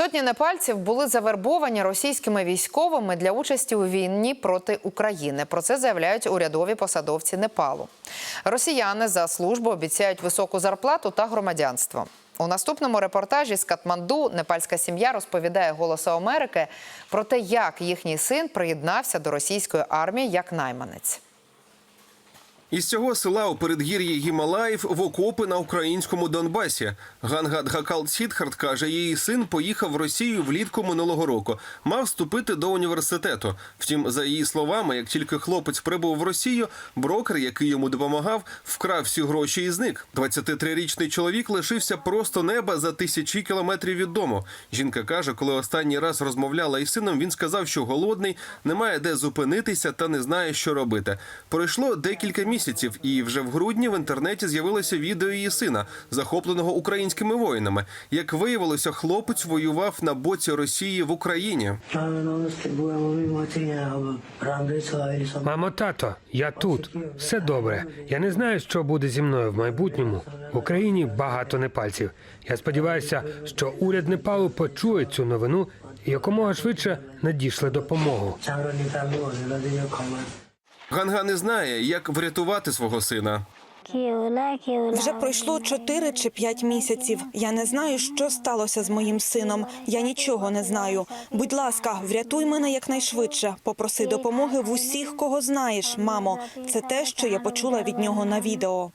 Сотні непальців були завербовані російськими військовими для участі у війні проти України. Про це заявляють урядові посадовці Непалу. Росіяни за службу обіцяють високу зарплату та громадянство. У наступному репортажі з Катманду непальська сім'я розповідає Голосу Америки про те, як їхній син приєднався до російської армії як найманець. Із цього села у передгір'ї Гімалаїв в окопи на українському Донбасі. Ганга Дгакал Сідхарт каже, її син поїхав в Росію влітку минулого року. Мав вступити до університету. Втім, за її словами, як тільки хлопець прибув в Росію, брокер, який йому допомагав, вкрав всі гроші і зник. 23-річний чоловік лишився просто неба за тисячі кілометрів від дому. Жінка каже, коли останній раз розмовляла із сином, він сказав, що голодний, немає де зупинитися та не знає, що робити. Пройшло декілька місяців, і вже в грудні в інтернеті з'явилося відео її сина, захопленого українськими воїнами. Як виявилося, хлопець воював на боці Росії в Україні. Мамо, тато, я тут. Все добре. Я не знаю, що буде зі мною в майбутньому. В Україні багато непальців. Я сподіваюся, що уряд Непалу почує цю новину якомога швидше надійшли допомогу. Ганга не знає, як врятувати свого сина. Вже пройшло 4 чи 5 місяців. Я не знаю, що сталося з моїм сином. Я нічого не знаю. Будь ласка, врятуй мене якнайшвидше. Попроси допомоги в усіх, кого знаєш, мамо. Це те, що я почула від нього на відео.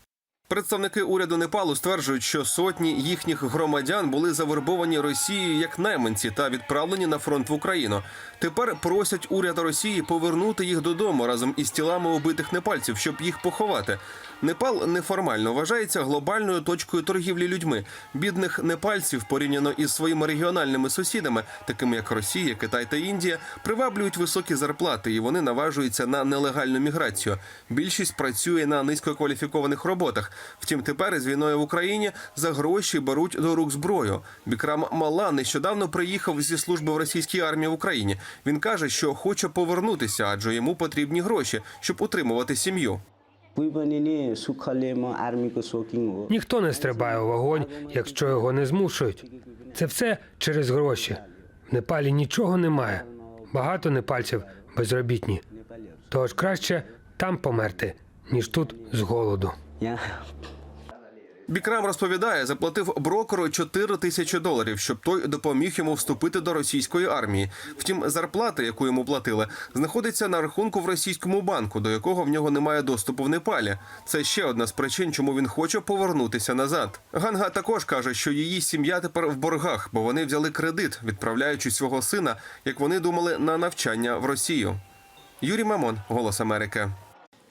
Представники уряду Непалу стверджують, що сотні їхніх громадян були завербовані Росією як найманці та відправлені на фронт в Україну. Тепер просять уряд Росії повернути їх додому разом із тілами убитих непальців, щоб їх поховати. Непал неформально вважається глобальною точкою торгівлі людьми. Бідних непальців порівняно із своїми регіональними сусідами, такими як Росія, Китай та Індія, приваблюють високі зарплати, і вони наважуються на нелегальну міграцію. Більшість працює на низькокваліфікованих роботах. Втім, тепер із війною в Україні за гроші беруть до рук зброю. Бікрам Мала нещодавно приїхав зі служби в російській армії в Україні. Він каже, що хоче повернутися, адже йому потрібні гроші, щоб утримувати сім'ю. Ніхто не стрибає у вогонь, якщо його не змушують. Це все через гроші. В Непалі нічого немає. Багато непальців безробітні. Тож краще там померти ніж тут з голоду. यहाँ Бікрам розповідає, заплатив брокеру 4 тисячі доларів, щоб той допоміг йому вступити до російської армії. Втім, зарплата, яку йому платили, знаходиться на рахунку в російському банку, до якого в нього немає доступу в Непалі. Це ще одна з причин, чому він хоче повернутися назад. Ганга також каже, що її сім'я тепер в боргах, бо вони взяли кредит, відправляючи свого сина, як вони думали, на навчання в Росію. Юрій Мамон, Голос Америки.